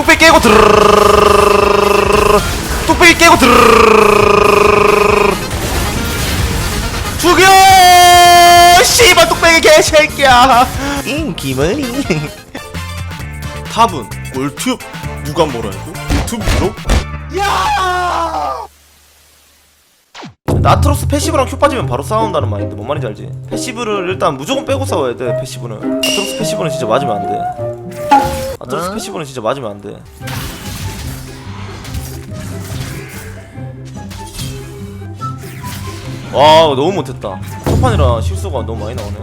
뚝배기 깨고 드르르르르르르 뚝배기 깨고 드르르르르르르 죽여! 씨발 뚝배기 개새끼야! 잉 김은이 탑은 꿀튜브 누가 뭐라고? 유튜브로? 야! 나트로스 패시브랑 큐 빠지면 바로 싸운다는 마인드 뭔 말인지 알지? 패시브를 일단 무조건 빼고 싸워야 돼 패시브는 나트로스 패시브는 진짜 맞으면 안돼 또 스페시브는 어? 진짜 맞으면 안 돼. 와 너무 못했다. 첫판이라 실수가 너무 많이 나오네.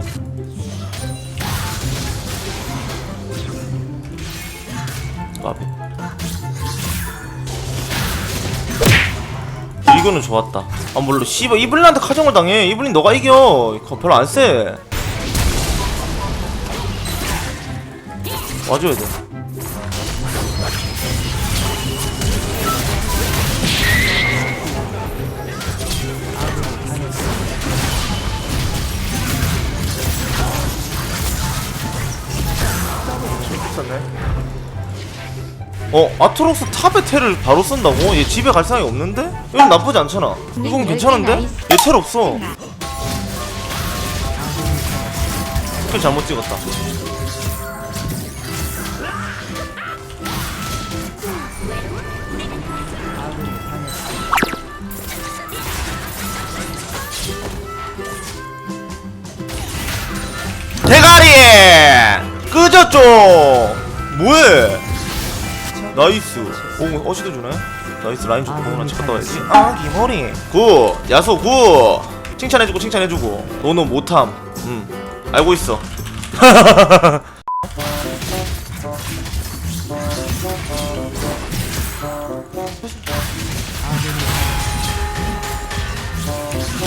까비. 이거는 좋았다. 아 물론 씨바 이블린한테 카정을 당해. 이블린 너가 이겨. 이거 별로 안 세. 와줘야 돼. 되네. 어 아트록스 탑에 테를 바로 쓴다고? 얘 집에 갈 생각이 없는데? 이건 나쁘지 않잖아 이건 괜찮은데? 얘텔 없어 그 잘못 찍었다 대가리! 끄졌죠. 뭐해? 나이스. 오 어시도 주네. 나이스 라인 좋고. 아, 공나 찍었다 와야지. 아 기머리. 굿 야수 굿 칭찬해주고 칭찬해주고. 너는 못함. 음 알고 있어.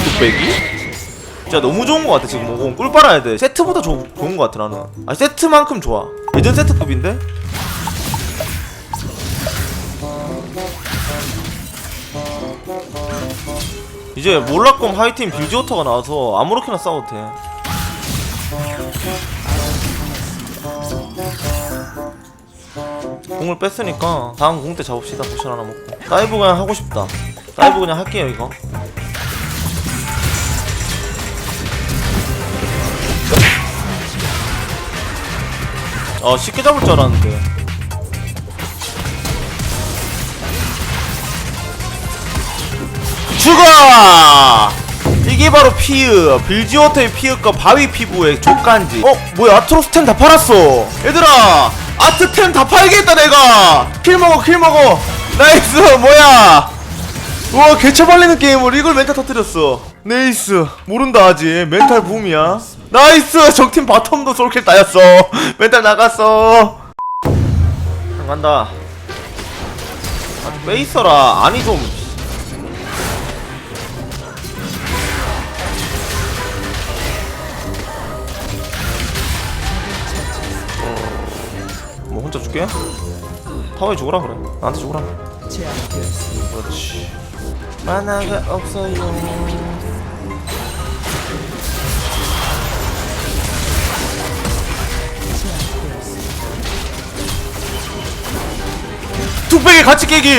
뚝배기? 진짜 너무 좋은 것 같아 지금 뭐 50 꿀빨아야 돼. 세트보다 조, 좋은 것 같아 나는. 아 세트만큼 좋아. 예전 세트급인데? 이제 몰락검 하이틴 빌지오터가 나와서 아무렇게나 싸워도 돼. 공을 뺐으니까 다음 공 때 잡읍시다. 포션 하나 먹고. 다이브 그냥 하고 싶다. 다이브 그냥 할게요 이거. 아 쉽게 잡을 줄 알았는데. 죽어! 이게 바로 피으 빌지오테의 피으과 바위 피부의 족간지. 어? 뭐야 아트로스템 다 팔았어. 얘들아 아트템 다 팔겠다 내가. 킬 먹어 킬 먹어. 나이스 뭐야. 우와 개처발리는 게임으로 이걸 멘탈 터뜨렸어. 네이스. 모른다 아직. 멘탈 붐이야. 나이스! 적팀 바텀도 솔킬 따였어. 멘탈 나갔어. 형 간다. 아왜 있어라. 아니 좀. 어, 뭐 혼자 줄게? 타워에 죽어라 그래. 나한테 죽어라. 그렇지. 만화가 없어요. 뚝배기 같이 깨기.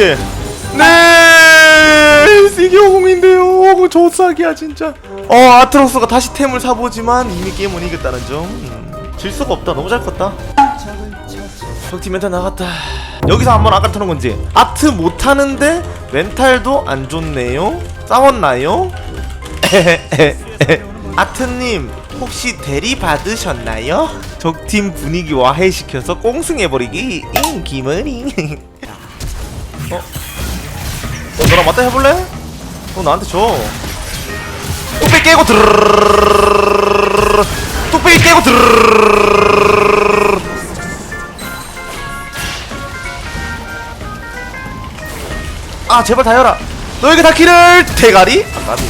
네 이게 호공인데요. 그 조싸기야 진짜. 어 아트록스가 다시 템을 사보지만 이미 게임은 이겼다는 점. 음, 질서가 없다. 너무 잘 컸다. 적티 멘탈 나갔다. 여기서 한번 아까 타는 건지. 아트 못하는데 멘탈도 안 좋네요. 싸웠나요? 아트님 혹시 대리 받으셨나요? 적팀 분위기 와해시켜서 꽁승해버리기. 잉 기머리. 어? 어 너랑 맞다 해볼래? 어 나한테 줘. 뚝배 깨고 드르르르르르르 뚝배 깨고 드르르르르르 아 제발 다혈아 너에게 다키를. 대가리? 아 나비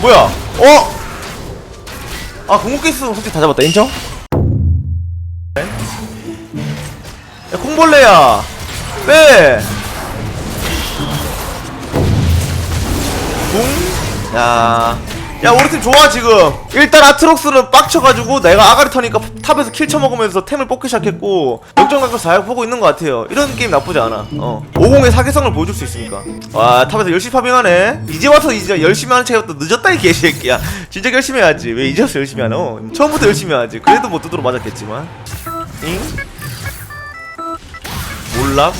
뭐야? 어? 아 궁극기 있으면 솔직히 다 잡았다 인정? 네? 야 콩벌레야 빼 붕? 야, 야 우리 팀 좋아 지금. 일단 아트록스는 빡쳐가지고 내가 아가리 터니까 탑에서 킬 쳐먹으면서 템을 뽑기 시작했고 역전각도 잘 보고 있는 것 같아요. 이런 게임 나쁘지 않아. 어, 50의 사기성을 보여줄 수 있으니까. 와 탑에서 열심히 파밍하네. 이제 와서 이제 열심히 하는 체가 또 늦었다 이 개새끼야. 진짜 열심히 해야지. 왜 이제 와서 열심히 하노? 처음부터 열심히 해야지. 그래도 뭐 두드러 맞았겠지만. 잉? 몰락?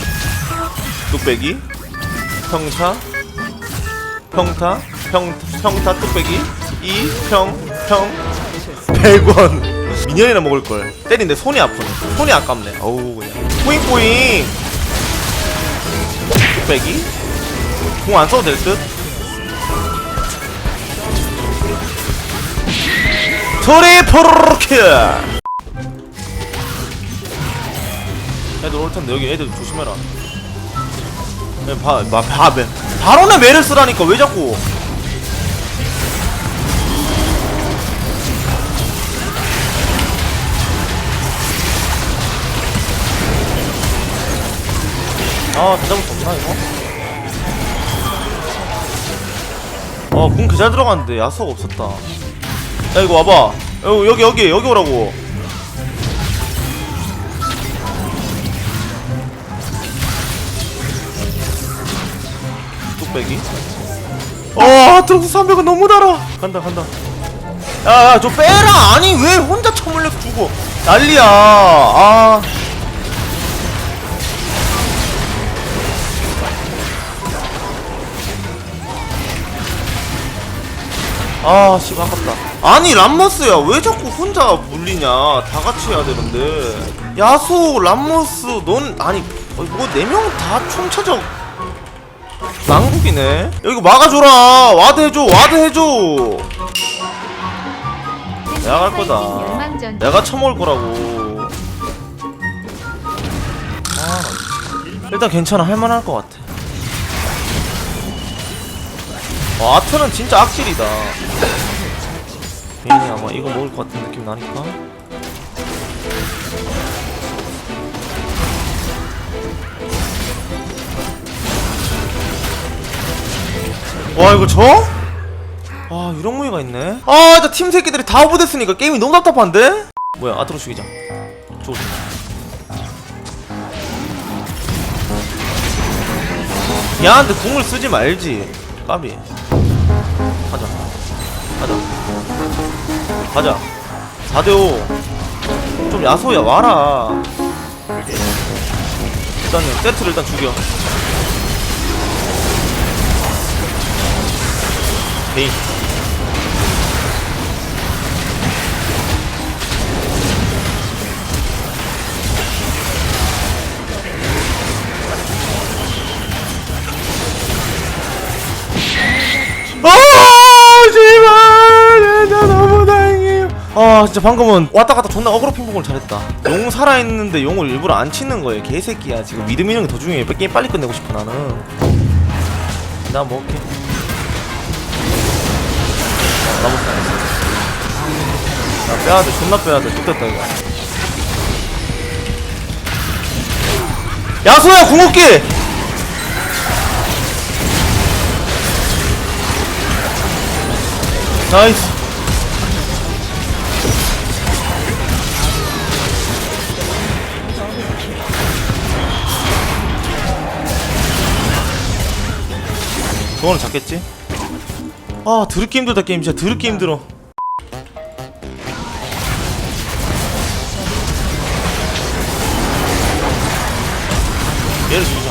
뚝배기? 평타? 평타? 평, 평타 뚝배기? 이, 평, 평. 100원. 미니언이나 먹을걸. 때린데 손이 아프네. 손이 아깝네. 어우 그냥. 뿌잉뿌잉. 뚝배기? 공 안 써도 될듯? 트리플 애들 올 텐데 여기 애들 조심해라 야, 봐, 봐, 봐, 봐. 바로나 매를 쓰라니까 왜 자꾸 아, 다 잡을 수 없나, 이거? 어, 궁 개잘 들어갔는데 야수가 없었다. 야, 이거 와봐. 여기, 여기, 여기, 여기 오라고. 뚝배기. 어, 트럭스 300은 너무 달아. 간다, 간다. 야, 야, 저 빼라. 아니, 왜 혼자 처물려서 주고. 난리야. 아. 아, 씨, 아깝다. 아니, 람머스야. 왜 자꾸 혼자 물리냐. 다 같이 해야 되는데. 야수, 람머스, 넌, 아니, 어, 뭐, 네 명 다 총차적. 난국이네. 여기 막아줘라. 와드 해줘, 와드 해줘. 내가 갈 거다. 내가 처먹을 거라고. 아. 일단 괜찮아. 할만할 것 같아. 어, 아트는 진짜 악질이다. 괜히 아마 이거 먹을 것 같은 느낌 나니까. 와 이거 저? 아 이런 무기가 있네 아 진짜 팀 새끼들이 다 오버됐으니까 게임이 너무 답답한데? 뭐야 아트로 죽이자 죽을 야한테 궁을 쓰지 말지 까비. 가자. 가자. 가자. 4대5 좀 야소야 와라. 일단은 세트를 일단 죽여. 베인 아 진짜 방금은 왔다 갔다 존나 어그로 핑퐁을 잘했다. 용 살아있는데 용을 일부러 안 치는 거예요 개새끼야. 지금 미드 미는 게더 중요해. 게임 빨리 끝내고 싶어 나는. 나 먹을게. 나 못 살았어 나 빼야돼 존나 빼야돼. 좋겠다 이거. 야소야 궁극기! 나이스 저거는 잡겠지? 아 드럽게 힘들다 게임 진짜 드럽게 힘들어 얘를 죽이자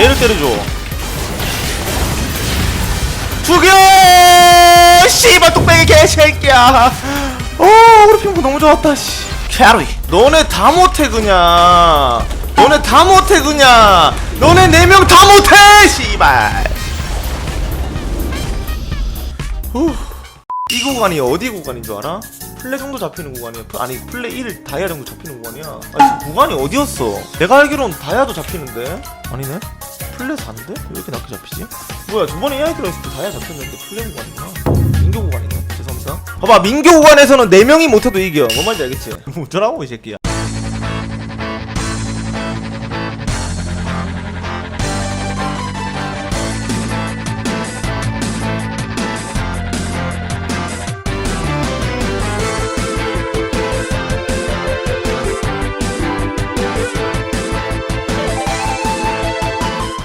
얘를 때려줘 죽여! 씨발 뚝배기 개새끼야. 오, 우리 핑크 너무 좋았다. 씨. 캐리. 너네 다 못해 그냥. 너네 다 못해 그냥. 너네 네 명 다 못해. 씨발. 후. 이 구간이 어디 구간인 줄 알아? 플레 정도 잡히는 구간이야. 플- 아니 플레 1 다이아 정도 잡히는 구간이야. 아니 구간이 어디였어? 내가 알기론 다이아도 잡히는데 아니네? 플레 4인데? 왜 이렇게 낮게 잡히지? 뭐야 저번에 AI 들어있을 때 다이아 잡혔는데 플레 구간이구나. 인교 구간이네. 죄송합니다. 봐봐 민교 구간에서는 4명이 못해도 이겨 뭔 말인지 알겠지? 어쩌라고 이 새끼야